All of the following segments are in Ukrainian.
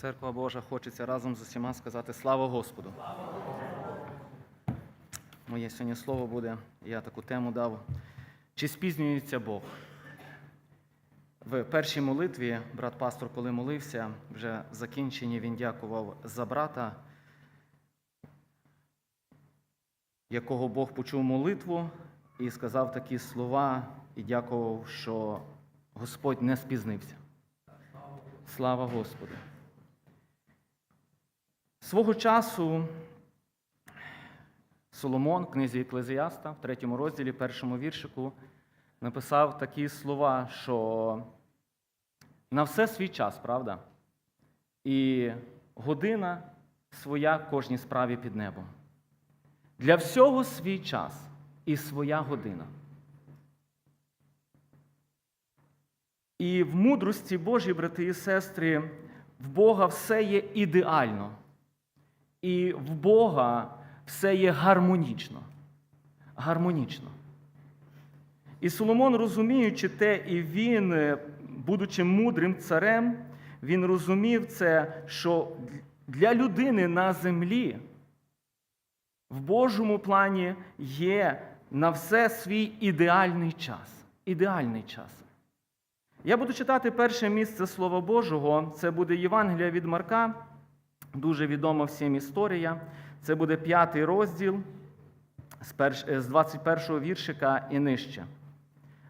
Церква Божа хочеться разом з усіма сказати слава Господу. Моє сьогодні слово буде, я таку тему дав. Чи спізнюється Бог? В першій молитві брат пастор, коли молився, вже в закінченні він дякував за брата, якого Бог почув молитву і сказав такі слова, і дякував, що Господь не спізнився. Слава Господу! Свого часу Соломон, книзі Еклезіаста, в третьому розділі, першому віршику, написав такі слова, що на все свій час, правда? І година своя кожній справі під небом. Для всього свій час і своя година. І в мудрості Божій, брати і сестри, в Бога все є ідеально. І в Бога все є гармонічно. Гармонічно. І Соломон, розуміючи те, і він, е, будучи мудрим царем, він розумів це, що для людини на землі в Божому плані є на все свій ідеальний час. Ідеальний час. Я буду читати перше місце Слова Божого. Це буде Євангелія від Марка, дуже відома всім історія. Це буде п'ятий розділ з перш- е, з 21 віршика і нижче.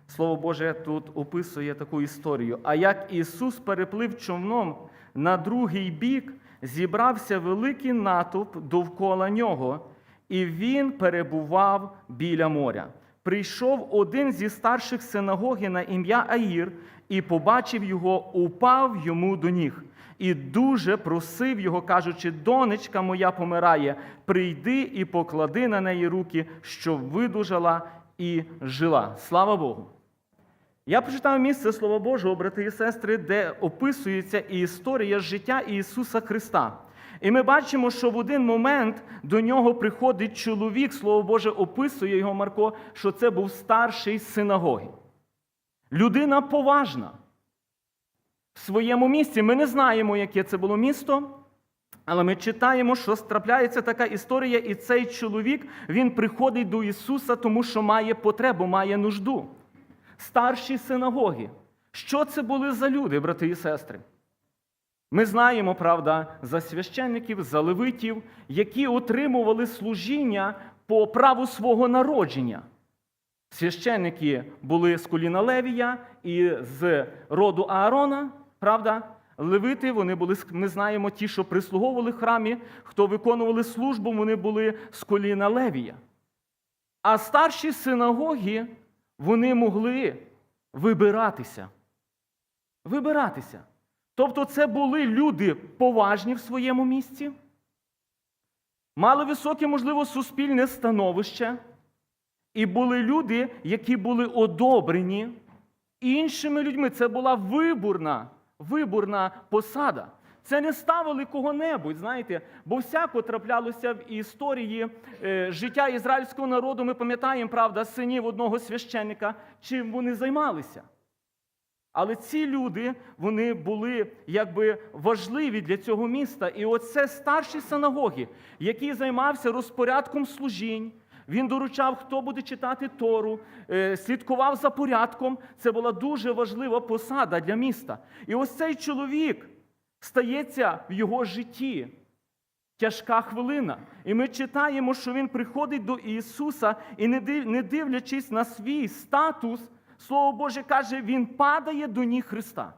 Слово Боже тут описує таку історію. А як Ісус переплив човном на другий бік, зібрався великий натовп довкола нього, і він перебував біля моря. Прийшов один зі старших синагоги на ім'я Аїр і побачив його, упав йому до ніг. І дуже просив його, кажучи, донечка моя помирає, прийди і поклади на неї руки, щоб видужала і жила. Слава Богу! Я прочитав місце Слова Божого, брати і сестри, де описується і історія життя Ісуса Христа. І ми бачимо, що в один момент до нього приходить чоловік, Слово Боже описує його Марко, що це був старший синагоги. Людина поважна в своєму місці. Ми не знаємо, яке це було місто, але ми читаємо, що трапляється така історія, і цей чоловік він приходить до Ісуса, тому що має потребу, має нужду. Старші синагоги. Що це були за люди, брати і сестри? Ми знаємо, правда, за священників, за левитів, які отримували служіння по праву свого народження. Священники були з коліна Левія і з роду Аарона, правда? Левити, вони були, ми знаємо, ті, що прислуговували в храмі, хто виконували службу, вони були з коліна Левія. А старші синагоги, вони могли вибиратися. Вибиратися. Тобто це були люди поважні в своєму місці, мали високе, можливо, суспільне становище, і були люди, які були одобрені іншими людьми. Це була виборна, виборна посада. Це не ставили кого-небудь, знаєте, бо всяко траплялося в історії е, життя ізраїльського народу. Ми пам'ятаємо, правда, синів одного священника, чим вони займалися. Але ці люди вони були якби важливі для цього міста. І оце старші синагоги, який займався розпорядком служінь. Він доручав, хто буде читати Тору, е, слідкував за порядком. Це була дуже важлива посада для міста. І ось цей чоловік стається в його житті. Тяжка хвилина. І ми читаємо, що він приходить до Ісуса і, не дивлячись на свій статус, Слово Боже каже, Він падає до ніг Христа.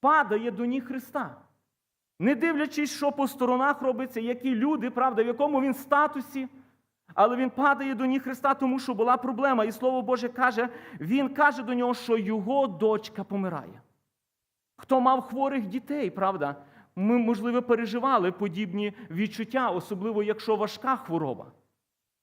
Падає до ніг Христа. Не дивлячись, що по сторонах робиться, які люди, правда, в якому він статусі. Але він падає до ніг Христа, тому що була проблема. І Слово Боже каже, він каже до нього, що його дочка помирає. Хто мав хворих дітей, правда? Ми, можливо, переживали подібні відчуття, особливо якщо важка хвороба.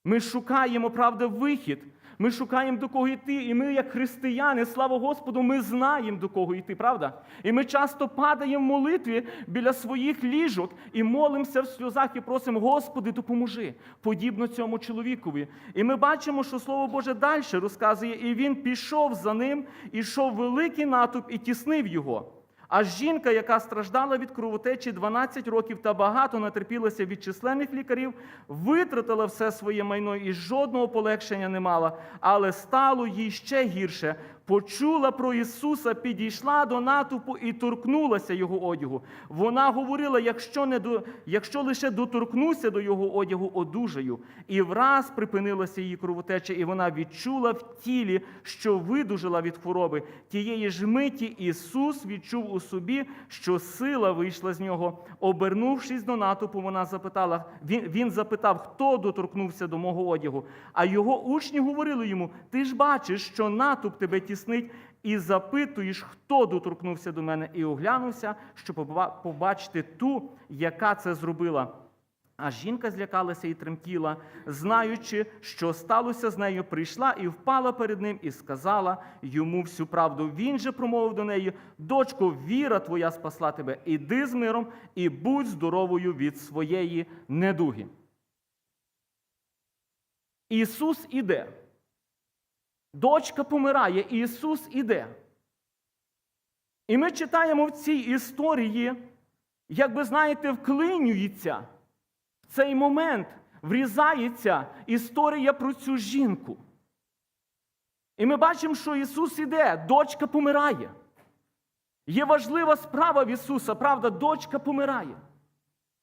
Ми шукаємо, правда, вихід. Ми шукаємо до кого йти. І ми, як християни, слава Господу, ми знаємо до кого йти, правда? І ми часто падаємо в молитві біля своїх ліжок і молимося в сльозах і просимо, Господи, допоможи, подібно цьому чоловікові. І ми бачимо, що Слово Боже далі розказує, і він пішов за ним, і йшов великий натовп і тіснив його. А жінка, яка страждала від кровотечі 12 років та багато натерпілася від численних лікарів, витратила все своє майно і жодного полегшення не мала, але стало їй ще гірше. Почула про Ісуса, підійшла до натовпу і торкнулася його одягу. Вона говорила: якщо, не до, якщо лише доторкнуся до його одягу, одужаю. І враз припинилася її кровотеча, і вона відчула в тілі, що видужила від хвороби. Тієї ж миті Ісус відчув у собі, що сила вийшла з нього. Обернувшись до натовпу, вона запитала, він, він запитав, хто доторкнувся до мого одягу. А його учні говорили йому: Ти ж бачиш, що натовп тебе тіснить, і запитуєш, хто доторкнувся до мене, і оглянувся, щоб побачити ту, яка це зробила. А жінка злякалася і тремтіла, знаючи, що сталося з нею, прийшла і впала перед ним і сказала йому всю правду. Він же промовив до неї: Дочко, віра твоя спасла тебе, іди з миром і будь здоровою від своєї недуги. Ісус іде. Дочка помирає, Ісус іде. І ми читаємо в цій історії, як би знаєте, вклинюється в цей момент, врізається історія про цю жінку. І ми бачимо, що Ісус іде, дочка помирає. Є важлива справа в Ісуса, правда, дочка помирає.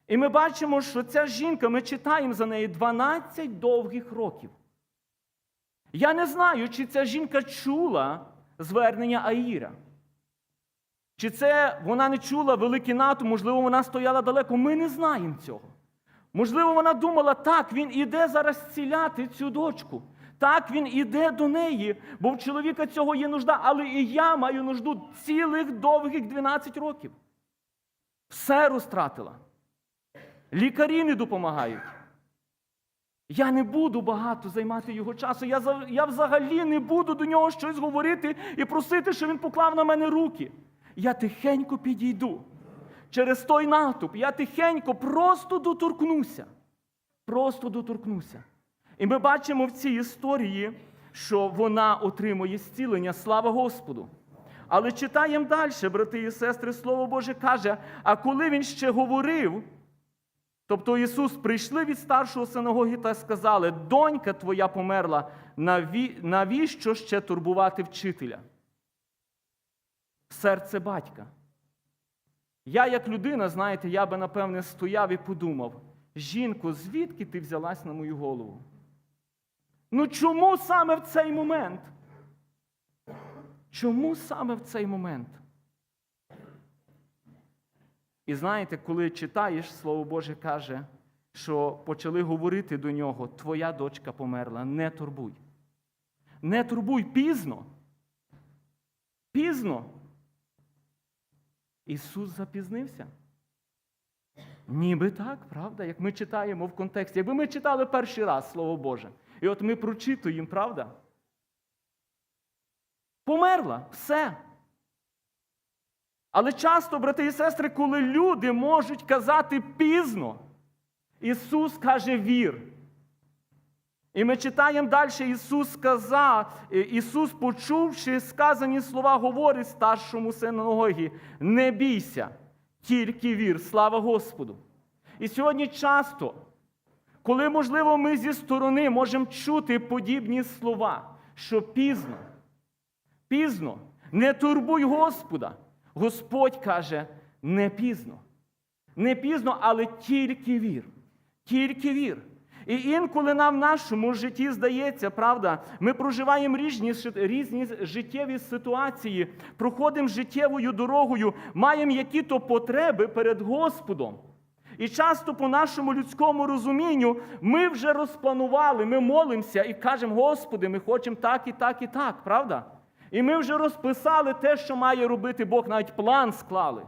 І ми бачимо, що ця жінка, ми читаємо за неї 12 довгих років. Я не знаю, чи ця жінка чула звернення Аїра. Чи це вона не чула великий НАТО, можливо, вона стояла далеко. Ми не знаємо цього. Можливо, вона думала, так, він іде зараз зціляти цю дочку. Так, він іде до неї, бо в чоловіка цього є нужда, але і я маю нужду цілих довгих 12 років. Все розтратила. Лікарі не допомагають. Я не буду багато займати його часу. Я, я взагалі не буду до нього щось говорити і просити, щоб він поклав на мене руки. Я тихенько підійду. Через той натовп я тихенько просто доторкнуся. Просто доторкнуся. І ми бачимо в цій історії, що вона отримує зцілення. Слава Господу. Але читаємо далі, брати і сестри, Слово Боже каже: а коли він ще говорив, Тобто Ісус прийшли від старшого синагоги та сказали: донька твоя померла, навіщо ще турбувати вчителя? Серце батька. Я, як людина, знаєте, я би напевне стояв і подумав: жінко, звідки ти взялась на мою голову? Ну чому саме в цей момент? Чому саме в цей момент? І знаєте, коли читаєш, Слово Боже каже, що почали говорити до нього: Твоя дочка померла, не турбуй. Не турбуй пізно. Пізно. Ісус запізнився. Ніби так, правда, як ми читаємо в контексті. Якби ми читали перший раз Слово Боже, і от ми прочитуємо, правда? Померла, все. Але часто, брати і сестри, коли люди можуть казати пізно, Ісус каже вір. І ми читаємо далі, Ісус сказав, Ісус, почувши сказані слова, говорить старшому синагогі, не бійся, тільки вір, слава Господу. І сьогодні часто, коли, можливо, ми зі сторони можемо чути подібні слова, що пізно, пізно, не турбуй Господа. Господь каже, не пізно. Не пізно, але тільки вір. Тільки вір. І інколи нам в нашому житті здається, правда, ми проживаємо різні, різні життєві ситуації, проходимо життєвою дорогою, маємо які-то потреби перед Господом. І часто по нашому людському розумінню ми вже розпланували, ми молимося і кажемо, Господи, ми хочемо так і так і так, правда? І ми вже розписали те, що має робити Бог, навіть план склали.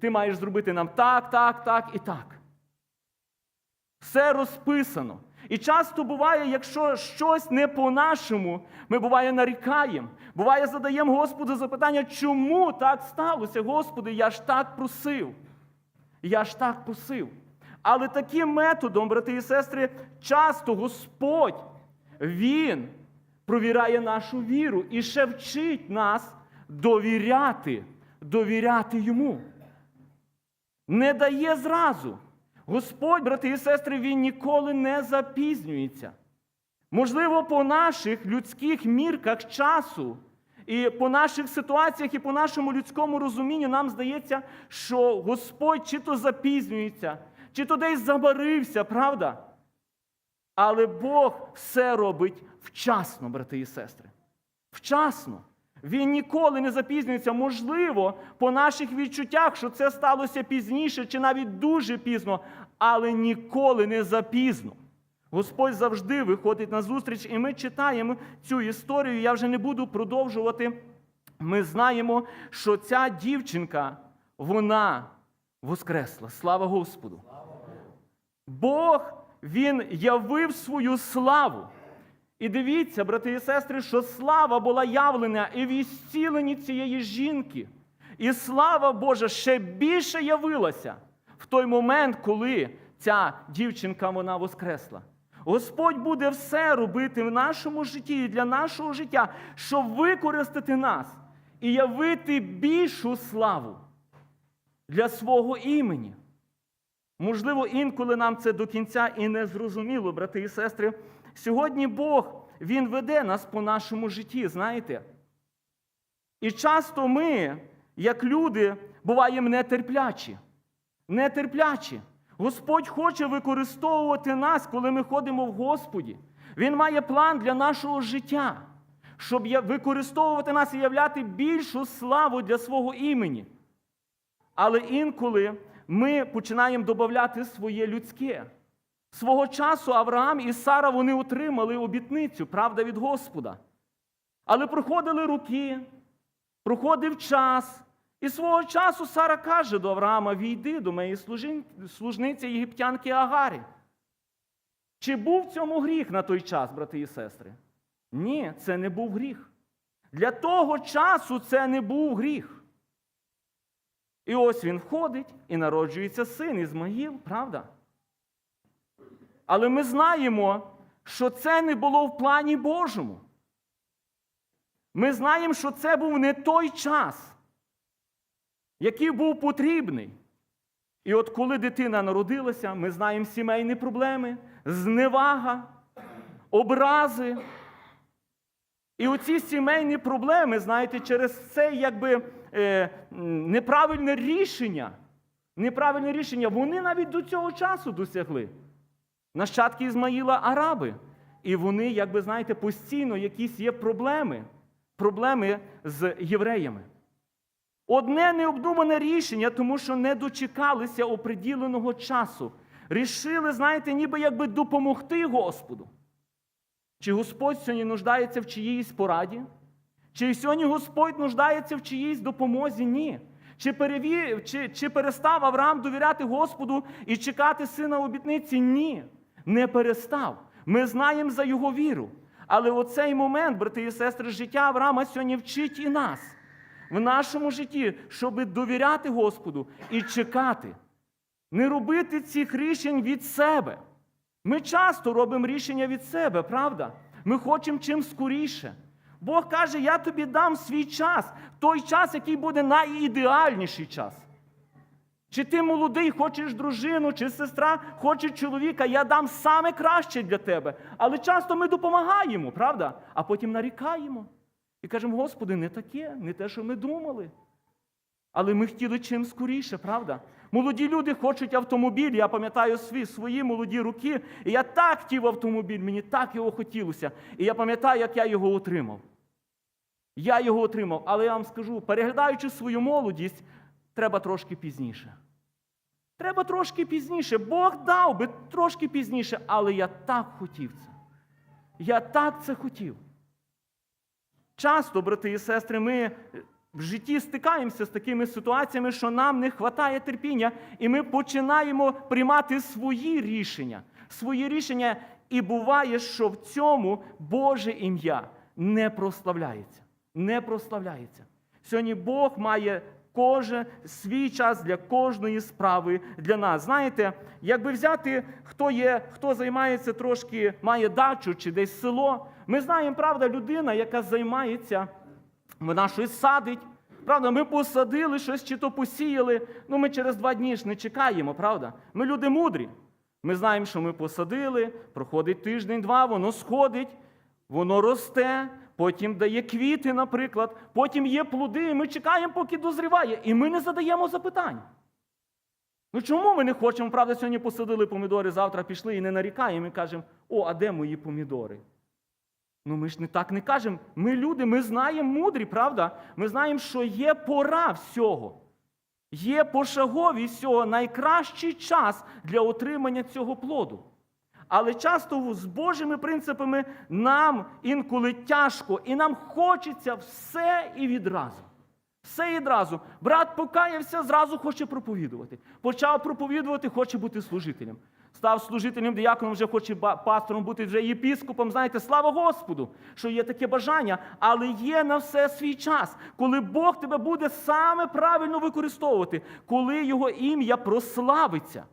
Ти маєш зробити нам так, так, так і так. Все розписано. І часто буває, якщо щось не по-нашому, ми буває нарікаємо. Буває, задаємо Господу запитання, чому так сталося? Господи, я ж так просив. Я ж так просив. Але таким методом, брати і сестри, часто Господь, Він провіряє нашу віру і ще вчить нас довіряти, довіряти йому. Не дає зразу. Господь, брати і сестри, Він ніколи не запізнюється. Можливо, по наших людських мірках часу, і по наших ситуаціях, і по нашому людському розумінню нам здається, що Господь чи то запізнюється, чи то десь забарився, правда? Але Бог все робить вчасно, брати і сестри. Вчасно. Він ніколи не запізнюється. Можливо, по наших відчуттях, що це сталося пізніше, чи навіть дуже пізно, але ніколи не запізно. Господь завжди виходить на зустріч, і ми читаємо цю історію. Я вже не буду продовжувати. Ми знаємо, що ця дівчинка, вона воскресла. Слава Господу! Бог Він явив свою славу. І дивіться, брати і сестри, що слава була явлена і в ісціленні цієї жінки. І слава Божа ще більше явилася в той момент, коли ця дівчинка вона воскресла. Господь буде все робити в нашому житті і для нашого життя, щоб використати нас і явити більшу славу для свого імені. Можливо, інколи нам це до кінця і не зрозуміло, брати і сестри. Сьогодні Бог, Він веде нас по нашому житті, знаєте. І часто ми, як люди, буваємо нетерплячі. Нетерплячі. Господь хоче використовувати нас, коли ми ходимо в Господі. Він має план для нашого життя, щоб використовувати нас і являти більшу славу для свого імені. Але інколи ми починаємо додати своє людське. Свого часу Авраам і Сара вони отримали обітницю, правда від Господа. Але проходили роки, проходив час. І свого часу Сара каже до Авраама: війди до моєї служниці єгиптянки Агарі. Чи був в цьому гріх на той час, брати і сестри? Ні, це не був гріх. Для того часу це не був гріх. І ось він входить і народжується син Ізмаїл, правда? Але ми знаємо, що це не було в плані Божому. Ми знаємо, що це був не той час, який був потрібний. І от коли дитина народилася, ми знаємо сімейні проблеми, зневага, образи. І оці сімейні проблеми, знаєте, через це якби неправильне рішення, неправильне рішення, вони навіть до цього часу досягли. Нащадки Ізмаїла араби. І вони, якби знаєте, постійно якісь є проблеми, проблеми з євреями. Одне необдумане рішення, тому що не дочекалися оприділеного часу. Рішили, знаєте, ніби якби допомогти Господу. Чи Господь сьогодні нуждається в чиїсь пораді? Чи сьогодні Господь нуждається в чиїсь допомозі? Ні. Чи, перевів, чи, чи перестав Авраам довіряти Господу і чекати сина обітниці? Ні. Не перестав. Ми знаємо за його віру. Але оцей момент, брати і сестри, життя Авраама сьогодні вчить і нас в нашому житті, щоб довіряти Господу і чекати. Не робити цих рішень від себе. Ми часто робимо рішення від себе, правда? Ми хочемо чим скоріше. Бог каже, я тобі дам свій час, той час, який буде найідеальніший час. Чи ти молодий, хочеш дружину, чи сестра хоче чоловіка, я дам саме краще для тебе. Але часто ми допомагаємо, правда? А потім нарікаємо. І кажемо, Господи, не таке, не те, що ми думали. Але ми хотіли чим скоріше, правда? Молоді люди хочуть автомобіль. Я пам'ятаю свої, свої молоді роки. І я так хотів автомобіль, мені так його хотілося. І я пам'ятаю, як я його отримав. Я його отримав, але я вам скажу, переглядаючи свою молодість, треба трошки пізніше. Треба трошки пізніше. Бог дав би трошки пізніше, але я так хотів це. Я так це хотів. Часто, брати і сестри, ми в житті стикаємося з такими ситуаціями, що нам не вистачає терпіння, і ми починаємо приймати свої рішення. Свої рішення, і буває, що в цьому Боже ім'я не прославляється. Не прославляється. Сьогодні Бог має кожен свій час для кожної справи для нас. Знаєте, якби взяти, хто є, хто займається трошки, має дачу чи десь село. Ми знаємо, правда, людина, яка займається, вона щось садить, Правда, ми посадили щось чи то посіяли. Ну, ми через два дні ж не чекаємо, правда? Ми люди мудрі. Ми знаємо, що ми посадили, проходить тиждень-два, воно сходить, воно росте, потім дає квіти, наприклад, потім є плоди, і ми чекаємо, поки дозріває. І ми не задаємо запитань. Ну чому ми не хочемо, правда, сьогодні посадили помідори, завтра пішли і не нарікаємо і кажемо, о, а де мої помідори? Ну ми ж не так не кажемо. Ми люди, ми знаємо мудрі, правда? Ми знаємо, що є пора всього. Є пошаговість всього найкращий час для отримання цього плоду. Але часто з Божими принципами нам інколи тяжко, і нам хочеться все і відразу. Все і відразу. Брат покаявся, зразу хоче проповідувати. Почав проповідувати, хоче бути служителем. Став служителем діяконом, вже хоче пастором бути вже єпіскопом. Знаєте, слава Господу, що є таке бажання, але є на все свій час, коли Бог тебе буде саме правильно використовувати, коли його ім'я прославиться.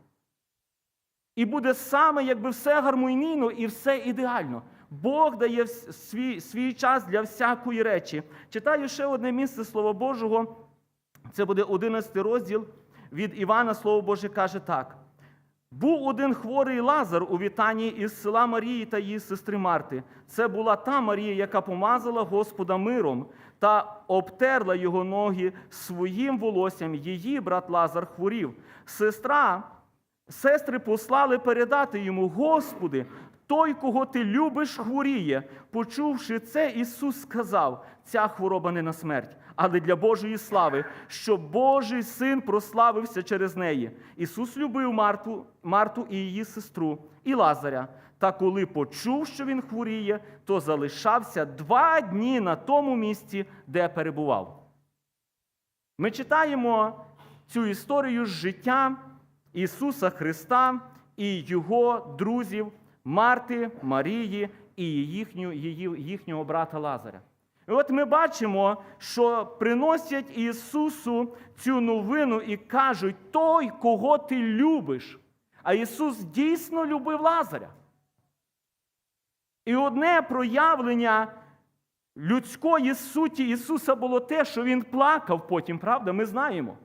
І буде саме, якби все гармонійно і все ідеально. Бог дає свій, свій час для всякої речі. Читаю ще одне місце Слова Божого. Це буде 11 розділ від Івана, Слово Боже каже так. Був один хворий Лазар у вітанні із села Марії та її сестри Марти. Це була та Марія, яка помазала Господа миром та обтерла його ноги своїм волоссям. Її брат Лазар хворів. Сестра, сестри послали передати йому, Господи, той, кого ти любиш, хворіє. Почувши це, Ісус сказав: ця хвороба не на смерть, але для Божої слави, щоб Божий син прославився через неї. Ісус любив Марту, Марту і її сестру, і Лазаря. Та коли почув, що він хворіє, то залишався два дні на тому місці, де перебував. Ми читаємо цю історію з життя Ісуса Христа і Його друзів Марти, Марії і їхню, її, їхнього брата Лазаря. І от ми бачимо, що приносять Ісусу цю новину і кажуть: той, кого ти любиш. А Ісус дійсно любив Лазаря. І одне проявлення людської суті Ісуса було те, що Він плакав потім, правда? Ми знаємо.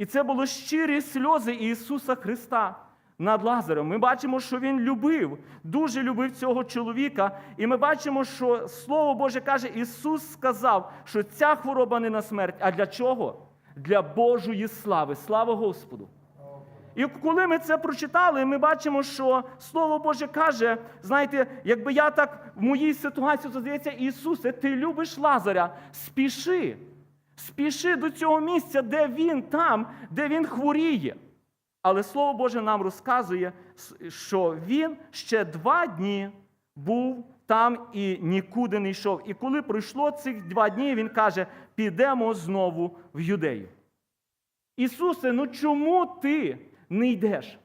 І це було щирі сльози Ісуса Христа над Лазарем. Ми бачимо, що Він любив, дуже любив цього чоловіка. І ми бачимо, що Слово Боже каже, Ісус сказав, що ця хвороба не на смерть. А для чого? Для Божої слави. Слава Господу! І коли ми це прочитали, ми бачимо, що Слово Боже каже: знаєте, якби я так в моїй ситуації, здається, Ісусе, ти любиш Лазаря, спіши, спіши до цього місця, де він там, де він хворіє. Але Слово Боже нам розказує, що він ще два дні був там і нікуди не йшов. І коли пройшло цих два дні, він каже: підемо знову в юдею. Ісусе, ну чому ти не йдеш?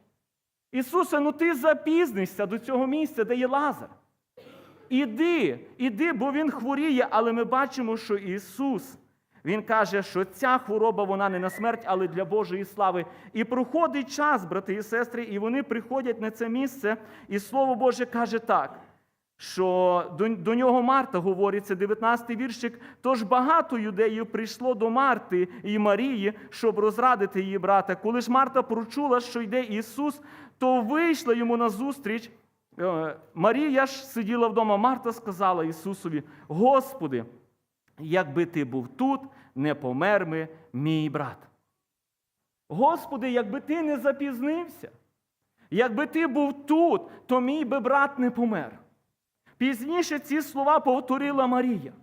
Ісусе, ну ти запізнишся до цього місця, де є Лазар. Іди, іди, бо він хворіє, але ми бачимо, що Ісус, Він каже, що ця хвороба вона не на смерть, але для Божої слави. І проходить час, брати і сестри, і вони приходять на це місце, і Слово Боже каже так. Що до, до нього Марта говориться, 19-й віршик. Тож багато юдеїв прийшло до Марти і Марії, щоб розрадити її брата. Коли ж Марта прочула, що йде Ісус, то вийшла йому назустріч. Е, Марія ж сиділа вдома. Марта сказала Ісусові: Господи, якби ти був тут, не помер би мій брат. Господи, якби ти не запізнився, якби ти був тут, то мій би брат не помер. Пізніше ці слова повторила Марія.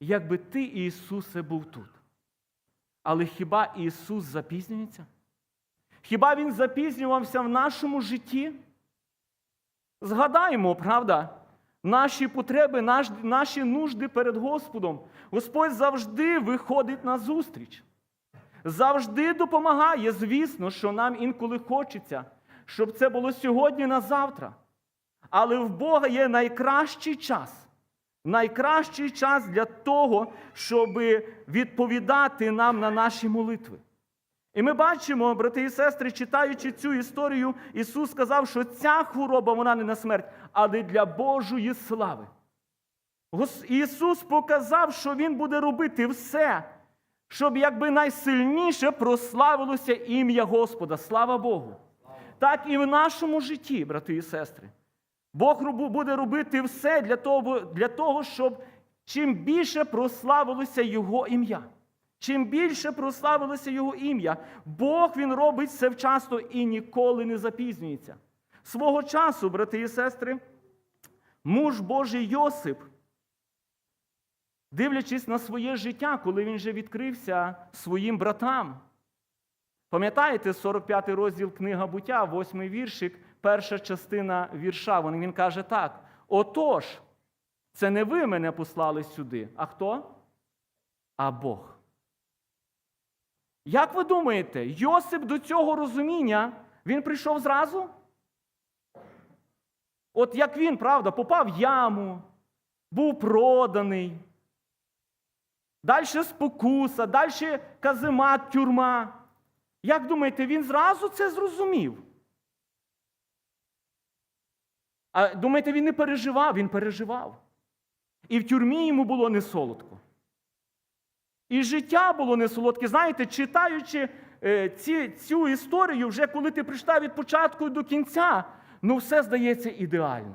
Якби ти, Ісусе, був тут. Але хіба Ісус запізнюється? Хіба Він запізнювався в нашому житті? Згадаємо, правда, наші потреби, наш, наші нужди перед Господом. Господь завжди виходить на зустріч. Завжди допомагає. Звісно, що нам інколи хочеться, щоб це було сьогодні на завтра. Але в Бога є найкращий час. Найкращий час для того, щоб відповідати нам на наші молитви. І ми бачимо, брати і сестри, читаючи цю історію, Ісус сказав, що ця хвороба вона не на смерть, але для Божої слави. Ісус показав, що Він буде робити все, щоб якби найсильніше прославилося ім'я Господа. Слава Богу! Так і в нашому житті, брати і сестри. Бог буде робити все для того, для того, щоб чим більше прославилося Його ім'я. Чим більше прославилося Його ім'я, Бог Він робить це вчасно і ніколи не запізнюється. Свого часу, брати і сестри, муж Божий Йосип, дивлячись на своє життя, коли він вже відкрився своїм братам. Пам'ятаєте 45 розділ книга буття, 8 віршик, перша частина вірша. Він каже так: Отож, це не ви мене послали сюди, а хто? А Бог. Як ви думаєте, Йосип до цього розуміння він прийшов зразу? От як він, правда, попав в яму, був проданий. Далі спокуса, далі каземат, тюрма. Як думаєте, він зразу це зрозумів? А думаєте, він не переживав? Він переживав. І в тюрмі йому було не солодко. І життя було не солодке. Знаєте, читаючи е, ці, цю історію, вже коли ти прочитав від початку до кінця, ну все здається ідеально.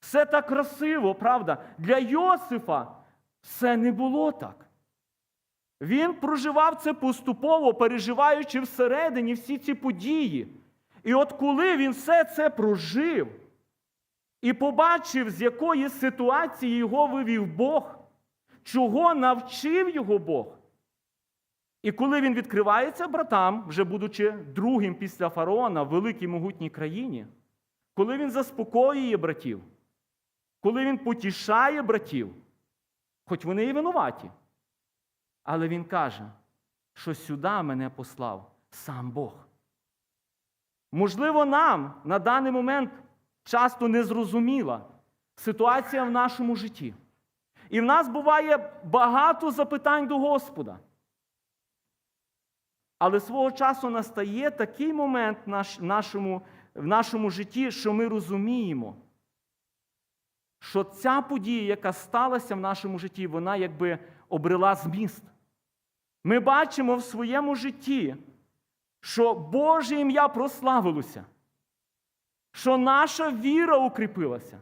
Все так красиво, правда? Для Йосифа все не було так. Він проживав це поступово, переживаючи всередині всі ці події. І от коли він все це прожив і побачив, з якої ситуації його вивів Бог, чого навчив його Бог. І коли він відкривається братам, вже будучи другим після фараона в великій могутній країні, коли він заспокоює братів, коли він потішає братів, хоч вони і винуваті, але він каже, що сюди мене послав сам Бог. Можливо, нам на даний момент часто незрозуміла ситуація в нашому житті. І в нас буває багато запитань до Господа. Але свого часу настає такий момент в наш- нашому, в нашому житті, що ми розуміємо, що ця подія, яка сталася в нашому житті, вона якби обрела зміст. Ми бачимо в своєму житті, що Боже ім'я прославилося, що наша віра укріпилася,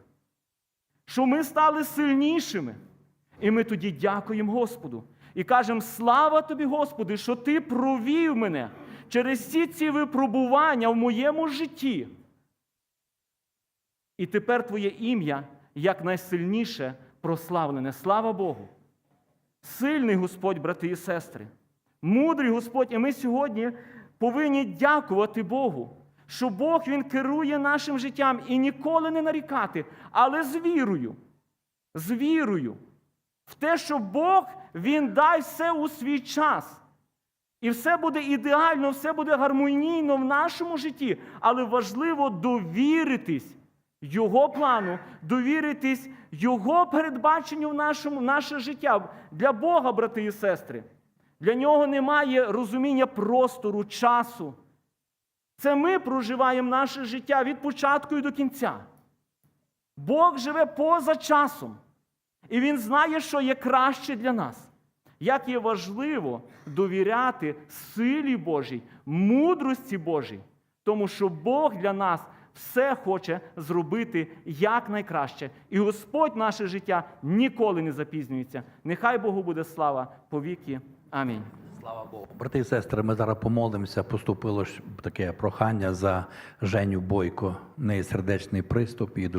що ми стали сильнішими. І ми тоді дякуємо Господу і кажемо: слава тобі, Господи, що Ти провів мене через всі ці випробування в моєму житті. І тепер Твоє ім'я якнайсильніше прославлене. Слава Богу. Сильний Господь, брати і сестри, мудрий Господь, і ми сьогодні повинні дякувати Богу, що Бог Він керує нашим життям і ніколи не нарікати, але з вірою, з вірою в те, що Бог Він дасть все у свій час. І все буде ідеально, все буде гармонійно в нашому житті, але важливо довіритись Його плану, довіритись Його передбаченню в нашому, наше життя. Для Бога, брати і сестри, для нього немає розуміння простору, часу. Це ми проживаємо наше життя від початку і до кінця. Бог живе поза часом. І Він знає, що є краще для нас. Як є важливо довіряти силі Божій, мудрості Божій, тому що Бог для нас все хоче зробити якнайкраще. І Господь наше життя ніколи не запізнюється. Нехай Богу буде слава повіки. Амінь. Слава Богу. Брати і сестри, ми зараз помолимося. Поступило ж таке прохання за Женю Бойко. Неї сердечний приступ і